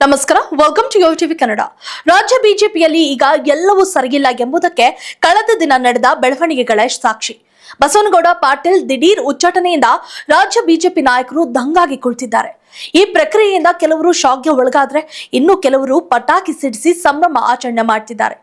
ನಮಸ್ಕಾರ welcome to TV Kannada ರಾಜ್ಯ ಬಿಜೆಪಿಯಲ್ಲಿ ಈಗ ಎಲ್ಲವೂ ಸರಿಯಿಲ್ಲ ಎಂಬುದಕ್ಕೆ ಕಳೆದ ದಿನ ನಡೆದ ಬೆಳವಣಿಗೆಗಳ ಸಾಕ್ಷಿ. ಬಸವನಗೌಡ ಪಾಟೀಲ್ ದಿಢೀರ್ ಉಚ್ಚಾಟನೆಯಿಂದ ರಾಜ್ಯ ಬಿಜೆಪಿ ನಾಯಕರು ದಂಗಾಗಿ ಕುಳಿತಿದ್ದಾರೆ. ಈ ಪ್ರಕ್ರಿಯೆಯಿಂದ ಕೆಲವರು ಶಾಕ್ಗೆ ಒಳಗಾದ್ರೆ ಇನ್ನು ಕೆಲವರು ಪಟಾಕಿ ಸಿಡಿಸಿ ಸಂಭ್ರಮ ಆಚರಣೆ ಮಾಡ್ತಿದ್ದಾರೆ.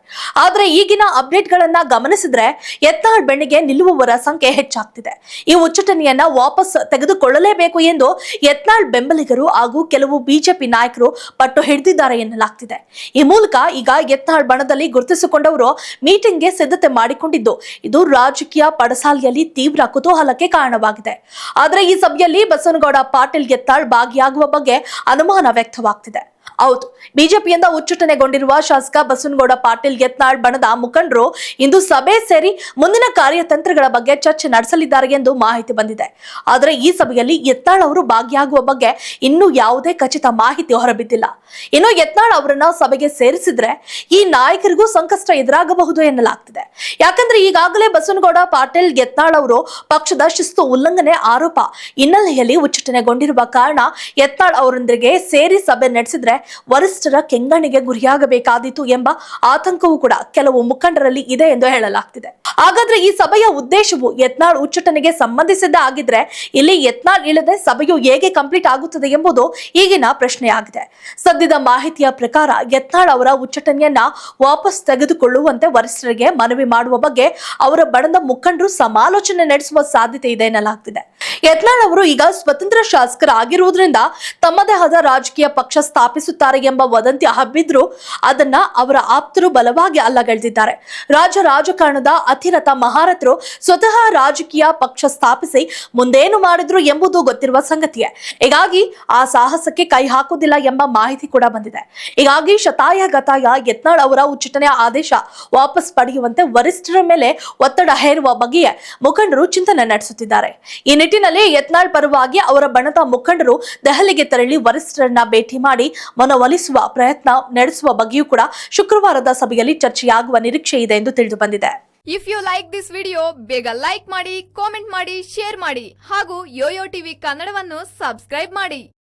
ಆದ್ರೆ ಈಗಿನ ಅಪ್ಡೇಟ್ಗಳನ್ನ ಗಮನಿಸಿದ್ರೆ ಎತ್ತಾಳ್ ಬೆಣ್ಣಿಗೆ ನಿಲ್ಲುವವರ ಸಂಖ್ಯೆ ಹೆಚ್ಚಾಗ್ತಿದೆ. ಈ ಉಚ್ಚಟನೆಯನ್ನ ವಾಪಸ್ ತೆಗೆದುಕೊಳ್ಳಲೇಬೇಕು ಎಂದು ಯತ್ನಾಳ್ ಬೆಂಬಲಿಗರು ಹಾಗೂ ಕೆಲವು ಬಿಜೆಪಿ ನಾಯಕರು ಪಟ್ಟು ಹಿಡಿದಿದ್ದಾರೆ ಎನ್ನಲಾಗ್ತಿದೆ. ಈ ಮೂಲಕ ಈಗ ಎತ್ನಾಳ್ ಬಣದಲ್ಲಿ ಗುರುತಿಸಿಕೊಂಡವರು ಮೀಟಿಂಗ್ಗೆ ಸಿದ್ಧತೆ ಮಾಡಿಕೊಂಡಿದ್ದು, ಇದು ರಾಜಕೀಯ ಪಡಸಾಲಿಯಲ್ಲಿ ತೀವ್ರ ಕುತೂಹಲಕ್ಕೆ ಕಾರಣವಾಗಿದೆ. ಆದ್ರೆ ಈ ಸಭೆಯಲ್ಲಿ ಬಸವನಗೌಡ ಪಾಟೀಲ್ ಯತ್ನಾಳ್ ಭಾಗಿಯಾಗುವ ಬಗ್ಗೆ ಅನುಮಾನ ವ್ಯಕ್ತವಾಗ್ತಿದೆ. ಹೌದು ಬಿಜೆಪಿಯಿಂದ ಉಚ್ಚಟನೆಗೊಂಡಿರುವ ಶಾಸಕ ಬಸವನಗೌಡ ಪಾಟೀಲ್ ಯತ್ನಾಳ್ ಬಣದ ಮುಖಂಡರು ಇಂದು ಸಭೆ ಸೇರಿ ಮುಂದಿನ ಕಾರ್ಯತಂತ್ರಗಳ ಬಗ್ಗೆ ಚರ್ಚೆ ನಡೆಸಲಿದ್ದಾರೆ ಎಂದು ಮಾಹಿತಿ ಬಂದಿದೆ. ಆದರೆ ಈ ಸಭೆಯಲ್ಲಿ ಯತ್ನಾಳ್ ಅವರು ಭಾಗಿಯಾಗುವ ಬಗ್ಗೆ ಇನ್ನೂ ಯಾವುದೇ ಖಚಿತ ಮಾಹಿತಿ ಹೊರಬಿದ್ದಿಲ್ಲ. ಇನ್ನು ಯತ್ನಾಳ್ ಅವರನ್ನ ಸಭೆಗೆ ಸೇರಿಸಿದ್ರೆ ಈ ನಾಯಕರಿಗೂ ಸಂಕಷ್ಟ ಎದುರಾಗಬಹುದು ಎನ್ನಲಾಗ್ತಿದೆ. ಯಾಕಂದ್ರೆ ಈಗಾಗಲೇ ಬಸವನಗೌಡ ಪಾಟೀಲ್ ಯತ್ನಾಳ್ ಅವರು ಪಕ್ಷದ ಶಿಸ್ತು ಉಲ್ಲಂಘನೆ ಆರೋಪ ಹಿನ್ನೆಲೆಯಲ್ಲಿ ಉಚ್ಚಟನೆಗೊಂಡಿರುವ ಕಾರಣ ಯತ್ನಾಳ್ ಅವರೊಂದಿಗೆ ಸೇರಿ ಸಭೆ ನಡೆಸಿದ್ರೆ ವರಿಷ್ಠರ ಕೆಂಗಣಿಗೆ ಗುರಿಯಾಗಬೇಕಾದೀತು ಎಂಬ ಆತಂಕವೂ ಕೂಡ ಕೆಲವು ಮುಖಂಡರಲ್ಲಿ ಇದೆ ಎಂದು ಹೇಳಲಾಗ್ತಿದೆ. ಹಾಗಾದ್ರೆ ಈ ಸಭೆಯ ಉದ್ದೇಶವು ಯತ್ನಾಳ್ ಉಚ್ಚಟನೆಗೆ ಸಂಬಂಧಿಸಿದ್ದ ಆಗಿದ್ರೆ ಇಲ್ಲಿ ಯತ್ನಾಳ್ ಇಳದೆ ಸಭೆಯು ಹೇಗೆ ಕಂಪ್ಲೀಟ್ ಆಗುತ್ತದೆ ಎಂಬುದು ಈಗಿನ ಪ್ರಶ್ನೆಯಾಗಿದೆ. ಸದ್ಯದ ಮಾಹಿತಿಯ ಪ್ರಕಾರ ಯತ್ನಾಳ್ ಅವರ ಉಚ್ಚಟನೆಯನ್ನ ವಾಪಸ್ ತೆಗೆದುಕೊಳ್ಳುವಂತೆ ವರಿಷ್ಠರಿಗೆ ಮನವಿ ಮಾಡುವ ಬಗ್ಗೆ ಅವರ ಬಣದ ಮುಖಂಡರು ಸಮಾಲೋಚನೆ ನಡೆಸುವ ಸಾಧ್ಯತೆ ಇದೆ ಎನ್ನಲಾಗ್ತಿದೆ. ಯತ್ನಾಳ್ ಅವರು ಈಗ ಸ್ವತಂತ್ರ ಶಾಸಕರಾಗಿರುವುದರಿಂದ ತಮ್ಮದೇ ಆದ ರಾಜಕೀಯ ಪಕ್ಷ ಸ್ಥಾಪಿಸುತ್ತಾರೆ ಎಂಬ ವದಂತಿ ಹಬ್ಬಿದ್ರು ಅದನ್ನ ಅವರ ಆಪ್ತರು ಬಲವಾಗಿ ಅಲ್ಲಗಳೆದಿದ್ದಾರೆ. ರಾಜ್ಯ ರಾಜಕಾರಣದ ಅತಿರಥ ಮಹಾರಥರು ಸ್ವತಃ ರಾಜಕೀಯ ಪಕ್ಷ ಸ್ಥಾಪಿಸಿ ಮುಂದೇನು ಮಾಡಿದ್ರು ಎಂಬುದು ಗೊತ್ತಿರುವ ಸಂಗತಿಯೇ. ಹೀಗಾಗಿ ಆ ಸಾಹಸಕ್ಕೆ ಕೈ ಹಾಕುವುದಿಲ್ಲ ಎಂಬ ಮಾಹಿತಿ ಕೂಡ ಬಂದಿದೆ. ಹೀಗಾಗಿ ಶತಾಯ ಗತಾಯ ಯತ್ನಾಳ್ ಅವರ ಉಚ್ಚಟನೆ ಆದೇಶ ವಾಪಸ್ ಪಡೆಯುವಂತೆ ವರಿಷ್ಠರ ಮೇಲೆ ಒತ್ತಡ ಹೇರುವ ಬಗ್ಗೆಯೇ ಮುಖಂಡರು ಚಿಂತನೆ ನಡೆಸುತ್ತಿದ್ದಾರೆ. ನಿಟ್ಟಿನಲ್ಲಿ ಯತ್ನಾಳ್ ಪರವಾಗಿ ಅವರ ಬಣದ ಮುಖಂಡರು ದೆಹಲಿಗೆ ತೆರಳಿ ವರಿಷ್ಠರನ್ನ ಭೇಟಿ ಮಾಡಿ ಮನವೊಲಿಸುವ ಪ್ರಯತ್ನ ನಡೆಸುವ ಬಗ್ಗೆಯೂ ಕೂಡ ಶುಕ್ರವಾರದ ಸಭೆಯಲ್ಲಿ ಚರ್ಚೆಯಾಗುವ ನಿರೀಕ್ಷೆ ಇದೆ ಎಂದು ತಿಳಿದು ಬಂದಿದೆ. If you like this video ಬೇಗ ಲೈಕ್ ಮಾಡಿ ಕಾಮೆಂಟ್ ಮಾಡಿ ಶೇರ್ ಮಾಡಿ ಹಾಗೂ ಯೋಯೋ ಟಿವಿ ಕನ್ನಡವನ್ನು ಸಬ್ಸ್ಕ್ರೈಬ್ ಮಾಡಿ.